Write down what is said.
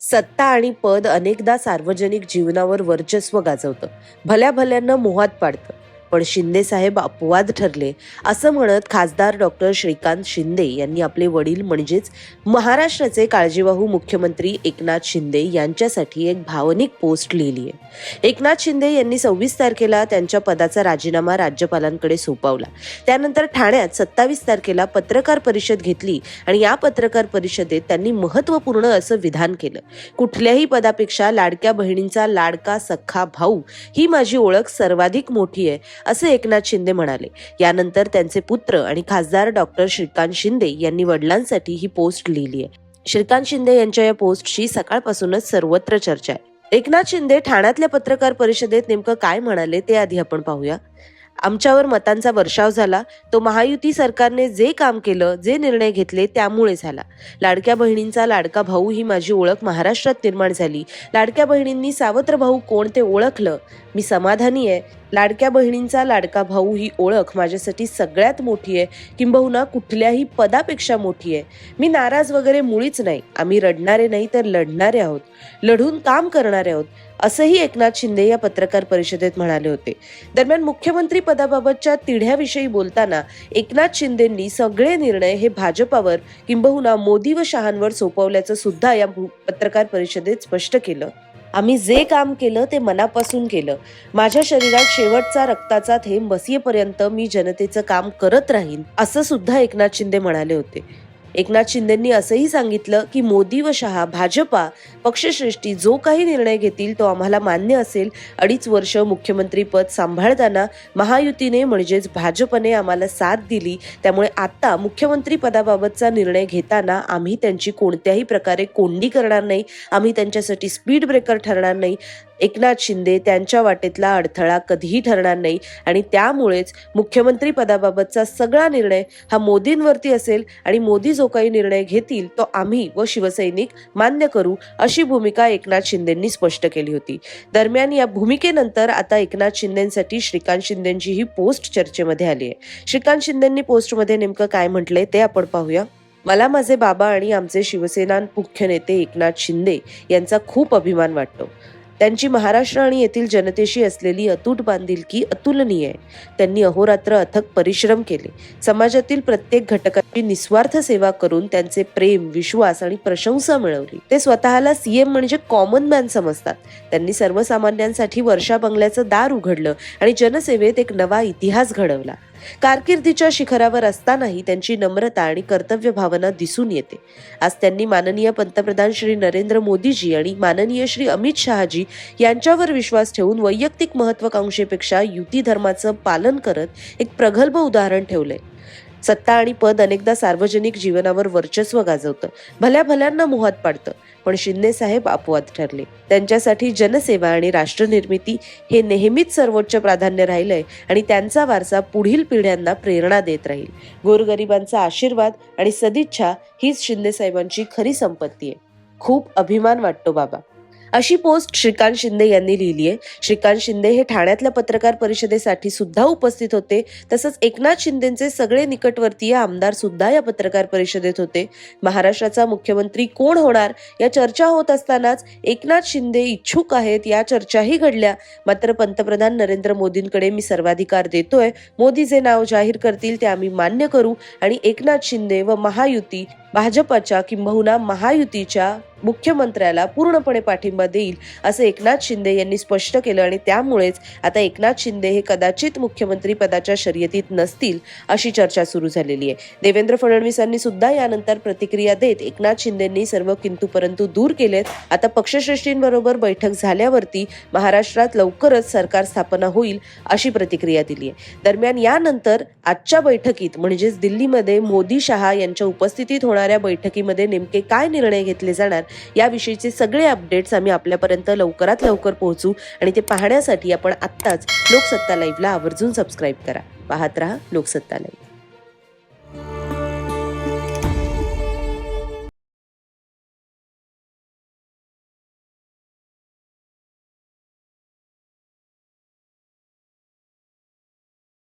सत्ता आणि पद अनेकदा सार्वजनिक जीवनावर वर्चस्व गाजवतं. भल्या भल्यांना मोहात पाडतं. पण शिंदे साहेब अपवाद ठरले. असं म्हणत खासदार डॉक्टर श्रीकांत शिंदे यांनी आपले वडील म्हणजेच महाराष्ट्राचे काळजीवाहू मुख्यमंत्री एकनाथ शिंदे यांच्यासाठी एक भावनिक पोस्ट लिहिली आहे. एकनाथ शिंदे यांनी सव्वीस तारखेला त्यांच्या पदाचा राजीनामा राज्यपालांकडे सोपवला. त्यानंतर ठाण्यात सत्तावीस तारखेला पत्रकार परिषद घेतली आणि या पत्रकार परिषदेत त्यांनी महत्त्वपूर्ण असं विधान केलं. कुठल्याही पदापेक्षा लाडक्या बहिणींचा लाडका सख्खा भाऊ ही माझी ओळख सर्वाधिक मोठी आहे. असे एकनाथ शिंदे म्हणाले. यानंतर त्यांचे पुत्र आणि खासदार डॉक्टर श्रीकांत शिंदे यांनी वडिलांसाठी ही पोस्ट लिहिली आहे श्रीकांत शिंदे यांच्या या पोस्टची सकाळपासूनच सर्वत्र चर्चा आहे. एकनाथ शिंदे ठाण्यातल्या पत्रकार परिषदेत नेमकं काय म्हणाले ते आधी आपण पाहूया. आमच्यावर मतांचा वर्षाव झाला. तो महायुती सरकारने जे काम केलं जे निर्णय घेतले त्यामुळे झाला. लाडक्या बहिणींचा लाडका भाऊ ही माझी ओळख महाराष्ट्रात निर्माण झाली. लाडक्या बहिणींनी सावत्र भाऊ कोण ते ओळखलं? मी समाधानी आहे. लाडक्या बहिणींचा लाडका भाऊ ही ओळख माझ्यासाठी सगळ्यात मोठी आहे. किंबहुना कुठल्याही पदापेक्षा मोठी आहे. मी नाराज वगैरे मुळीच नाही. आम्ही रडणारे नाही तर लढणारे आहोत. लढून काम करणारे आहोत असंही एकनाथ शिंदे या पत्रकार परिषदेत म्हणाले होते. दरम्यान मुख्यमंत्री पदाबाबतच्या तिढ्याविषयी बोलताना एकनाथ शिंदेंनी सगळे निर्णय हे भाजपावर किंबहुना मोदी व शहांवर सोपवल्याचं सुद्धा या भू- पत्रकार परिषदेत स्पष्ट केलं. आम्ही जे काम केलं ते मनापासून केलं. माझ्या शरीरात शेवटचा रक्ताचा थेंब बसेपर्यंत मी जनतेचं काम करत राहीन असं सुद्धा एकनाथ शिंदे म्हणाले होते. एकनाथ शिंदेंनी असंही सांगितलं की मोदी व शहा भाजपा पक्षश्रेष्ठी जो काही निर्णय घेतील तो आम्हाला मान्य असेल. अडीच वर्ष मुख्यमंत्रीपद सांभाळताना महायुतीने म्हणजेच भाजपने आम्हाला साथ दिली. त्यामुळे आता मुख्यमंत्री पदाबाबतचा निर्णय घेताना आम्ही त्यांची कोणत्याही प्रकारे कोंडी करणार नाही. आम्ही त्यांच्यासाठी स्पीड ब्रेकर ठरणार नाही. एकनाथ शिंदे त्यांच्या वाटेतला अडथळा कधीही ठरणार नाही. आणि त्यामुळेच मुख्यमंत्री पदाबाबतचा सगळा निर्णय हा मोदींवरती असेल आणि मोदी जो काही निर्णय घेतील तो आम्ही व शिवसैनिक मान्य करू अशी भूमिका एकनाथ शिंदेंनी स्पष्ट केली होती. दरम्यान या भूमिकेनंतर आता एकनाथ शिंदेसाठी श्रीकांत शिंदेची ही पोस्ट चर्चेमध्ये आली आहे. श्रीकांत शिंदेंनी पोस्टमध्ये नेमकं काय म्हटलंय ते आपण पाहूया. मला माझे बाबा आणि आमचे शिवसेना मुख्य नेते एकनाथ शिंदे यांचा खूप अभिमान वाटतो. त्यांची महाराष्ट्र आणि येथील जनतेशी असलेली अतूट बांधिलकी अतुलनीय आहे. त्यांनी अहोरात्र अथक परिश्रम केले. समाजातील प्रत्येक घटकाची निस्वार्थ सेवा करून त्यांचे प्रेम विश्वास आणि प्रशंसा मिळवली. ते स्वतःला सीएम म्हणजे कॉमन मॅन समजतात. त्यांनी सर्वसामान्यांसाठी वर्षा बंगल्याचं दार उघडलं आणि जनसेवेत एक नवा इतिहास घडवला. कारकिर्दीच्या शिखरावर असतानाही त्यांची नम्रता आणि कर्तव्य भावना दिसून येते. आज त्यांनी माननीय पंतप्रधान श्री नरेंद्र मोदीजी आणि माननीय श्री अमित शहाजी यांच्यावर विश्वास ठेवून वैयक्तिक महत्वाकांक्षेपेक्षा युती धर्माचं पालन करत एक प्रगल्भ उदाहरण ठेवलंय. सत्ता आणि पद अनेकदा सार्वजनिक जीवनावर वर्चस्व गाजवतं. भल्या भल्यांना मोहात पाडतं. पण शिंदे साहेब अपवाद ठरले. त्यांच्यासाठी जनसेवा आणि राष्ट्रनिर्मिती हे नेहमीच सर्वोच्च प्राधान्य राहिलंय आणि त्यांचा वारसा पुढील पिढ्यांना प्रेरणा देत राहील. गोरगरिबांचा आशीर्वाद आणि सदिच्छा हीच शिंदे साहेबांची खरी संपत्ती आहे. खूप अभिमान वाटतो बाबा. अशी पोस्ट श्रीकांत शिंदे यांनी लिहिली आहे. श्रीकांत शिंदे हे ठाण्यातल्या पत्रकार परिषदेसाठी सुद्धा उपस्थित होते. तसंच एकनाथ शिंदेचे सगळे निकटवर्तीय आमदार सुद्धा या पत्रकार परिषदेत होते. महाराष्ट्राचा मुख्यमंत्री कोण होणार या चर्चा होत असतानाच एकनाथ शिंदे इच्छुक आहेत या चर्चाही घडल्या. मात्र पंतप्रधान नरेंद्र मोदींकडे मी सर्वाधिकार देतोय. मोदी जे नाव जाहीर करतील ते आम्ही मान्य करू. आणि एकनाथ शिंदे व महायुती भाजपच्या किंबहुना महायुतीच्या मुख्यमंत्र्याला पूर्णपणे पाठिंबा देईल असं एकनाथ शिंदे यांनी स्पष्ट केलं आणि त्यामुळेच आता एकनाथ शिंदे हे कदाचित मुख्यमंत्री पदाच्या शर्यतीत नसतील अशी चर्चा सुरू झालेली आहे. देवेंद्र फडणवीसांनी सुद्धा यानंतर प्रतिक्रिया देत एकनाथ शिंदेंनी सर्व किंतु परंतु दूर केलेत. आता पक्षश्रेष्ठींबरोबर बैठक झाल्यावरती महाराष्ट्रात लवकरच सरकार स्थापना होईल अशी प्रतिक्रिया दिली आहे. दरम्यान यानंतर आजच्या बैठकीत म्हणजेच दिल्लीमध्ये मोदी शहा यांच्या उपस्थितीत होणार होणाऱ्या बैठकीमध्ये नेमके काय निर्णय घेतले जाणार याविषयीचे सगळे अपडेट्स आम्ही आपल्यापर्यंत लवकरात लवकर पोहोचू आणि ते पाहण्यासाठी आपण आत्ताच लोकसत्ता लाईव्हला आवर्जून सबस्क्राईब करा. पाहत रहा लोकसत्ता लाईव्ह